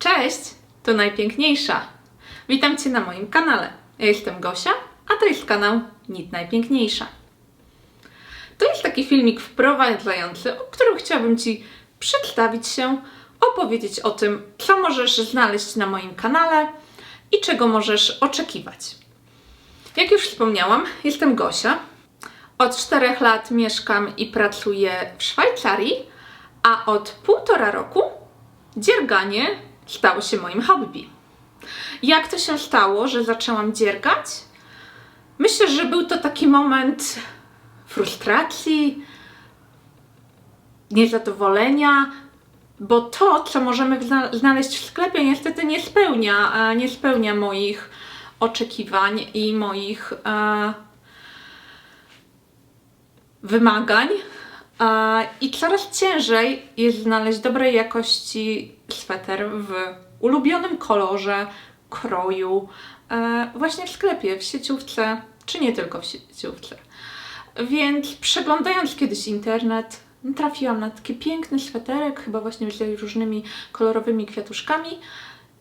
Cześć, to najpiękniejsza. Witam Cię na moim kanale. Ja jestem Gosia, a to jest kanał Nit Najpiękniejsza. To jest taki filmik wprowadzający, o którym chciałabym Ci przedstawić się, opowiedzieć o tym, co możesz znaleźć na moim kanale i czego możesz oczekiwać. Jak już wspomniałam, jestem Gosia. Od czterech lat mieszkam i pracuję w Szwajcarii, a od półtora roku dzierganie stało się moim hobby. Jak to się stało, że zaczęłam dziergać? Myślę, że był to taki moment frustracji, niezadowolenia, bo to, co możemy zna- znaleźć w sklepie, niestety nie spełnia, e, nie spełnia moich oczekiwań i moich e, wymagań. E, I coraz ciężej jest znaleźć dobrej jakości sweter w ulubionym kolorze, kroju, e, właśnie w sklepie, w sieciówce, czy nie tylko w sieciówce. Więc przeglądając kiedyś internet, trafiłam na taki piękny sweterek, chyba właśnie z różnymi kolorowymi kwiatuszkami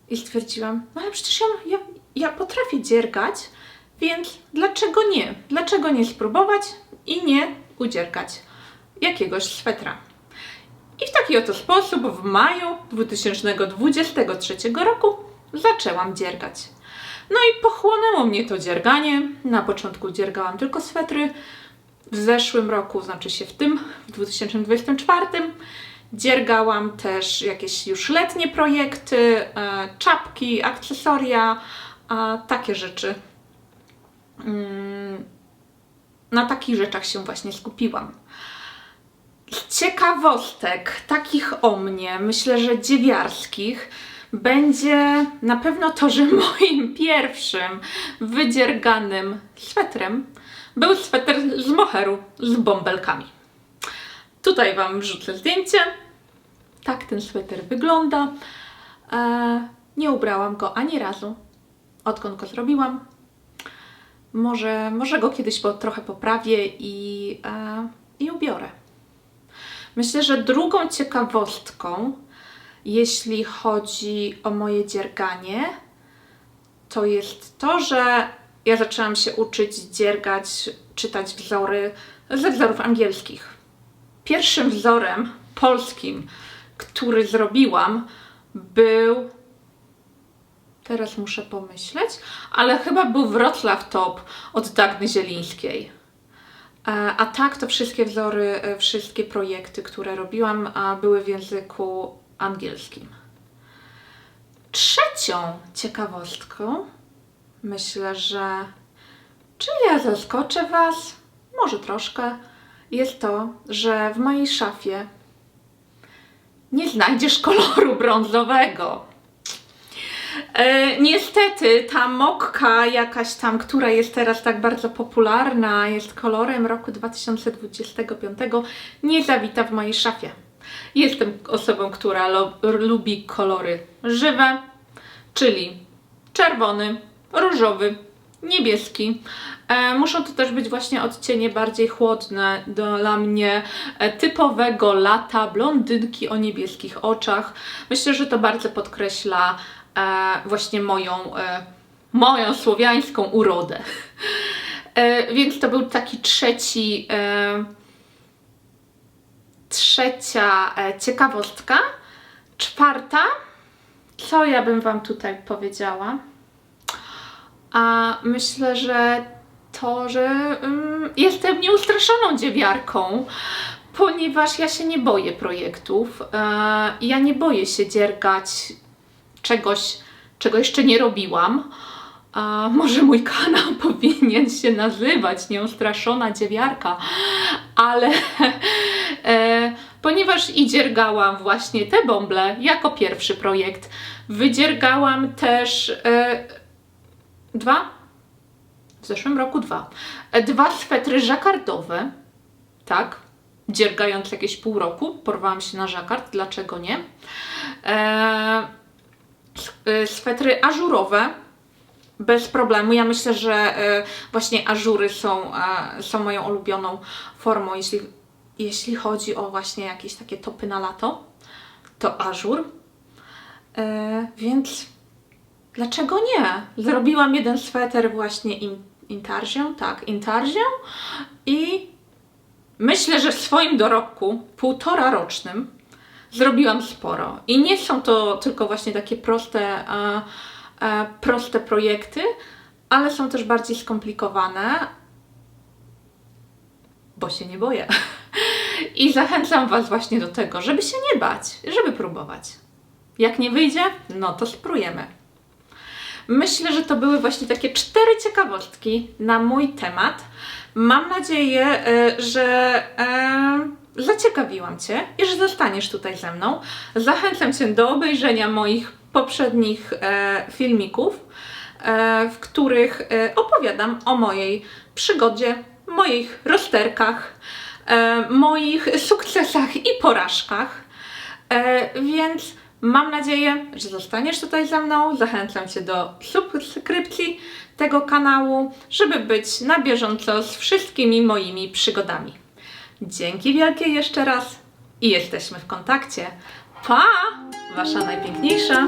i stwierdziłam, no ale przecież ja, ja, ja potrafię dziergać, więc dlaczego nie? Dlaczego nie spróbować i nie udziergać jakiegoś swetra? I w taki oto sposób w maju 2023 roku zaczęłam dziergać. No i pochłonęło mnie to dzierganie. Na początku dziergałam tylko swetry. W zeszłym roku, znaczy się w tym, w 2024, dziergałam też jakieś już letnie projekty, e, czapki, akcesoria, takie rzeczy. Mm, Na takich rzeczach się właśnie skupiłam. Ciekawostek, takich o mnie, myślę, że dziewiarskich, będzie na pewno to, że moim pierwszym wydzierganym swetrem był sweter z moheru z bąbelkami. Tutaj Wam wrzucę zdjęcie. Tak ten sweter wygląda. E, nie ubrałam go ani razu, odkąd go zrobiłam. Może, może go kiedyś po, trochę poprawię i, e, i ubiorę. Myślę, że drugą ciekawostką, jeśli chodzi o moje dzierganie, to jest to, że ja zaczęłam się uczyć dziergać, czytać wzory ze wzorów angielskich. Pierwszym wzorem polskim, który zrobiłam, był. Teraz muszę pomyśleć, ale chyba był Wrocław Top od Dagny Zielińskiej. E, A tak, to wszystkie wzory, e, wszystkie projekty, które robiłam, były w języku angielskim. Trzecią ciekawostką, myślę, że czy ja zaskoczę Was? Może troszkę. Jest to, że w mojej szafie nie znajdziesz koloru brązowego. E, niestety ta mokka jakaś tam, która jest teraz tak bardzo popularna, jest kolorem roku 2025, nie zawita w mojej szafie. Jestem osobą, która lo, lubi kolory żywe, czyli czerwony, różowy, niebieski. E, muszą to też być właśnie odcienie bardziej chłodne dla mnie, e, typowego lata, blondynki o niebieskich oczach. Myślę, że to bardzo podkreśla właśnie moją, e, moją słowiańską urodę. E, więc to był taki trzeci, e, trzecia e, ciekawostka. Czwarta, co ja bym Wam tutaj powiedziała? A myślę, że to, że mm, jestem nieustraszoną dziewiarką, ponieważ ja się nie boję projektów. E, ja nie boję się dziergać czegoś, czego jeszcze nie robiłam. A może mój kanał powinien się nazywać Nieustraszona Dziewiarka, ale e, ponieważ i dziergałam właśnie te bąble jako pierwszy projekt, wydziergałam też e, dwa, w zeszłym roku dwa, e, dwa swetry żakardowe, tak, dziergając jakieś pół roku, porwałam się na żakard, dlaczego nie? E, swetry ażurowe bez problemu. Ja myślę, że y, właśnie ażury są, są moją ulubioną formą, jeśli, jeśli chodzi o właśnie jakieś takie topy na lato, to ażur. E, więc dlaczego nie? Zrobiłam jeden sweter właśnie in, intarzią, tak, intarzią i myślę, że w swoim dorobku, półtora rocznym, zrobiłam sporo. I nie są to tylko właśnie takie proste, e, e, proste projekty, ale są też bardziej skomplikowane, bo się nie boję. I zachęcam Was właśnie do tego, żeby się nie bać, żeby próbować. Jak nie wyjdzie, no to spróbujemy. Myślę, że to były właśnie takie cztery ciekawostki na mój temat. Mam nadzieję, e, że zaciekawiłam Cię i że zostaniesz tutaj ze mną. Zachęcam Cię do obejrzenia moich poprzednich e, filmików, e, w których e, opowiadam o mojej przygodzie, moich rozterkach, e, moich sukcesach i porażkach. E, więc mam nadzieję, że zostaniesz tutaj ze mną. Zachęcam Cię do subskrypcji tego kanału, żeby być na bieżąco z wszystkimi moimi przygodami. Dzięki wielkie jeszcze raz i jesteśmy w kontakcie. Pa! Wasza najpiękniejsza.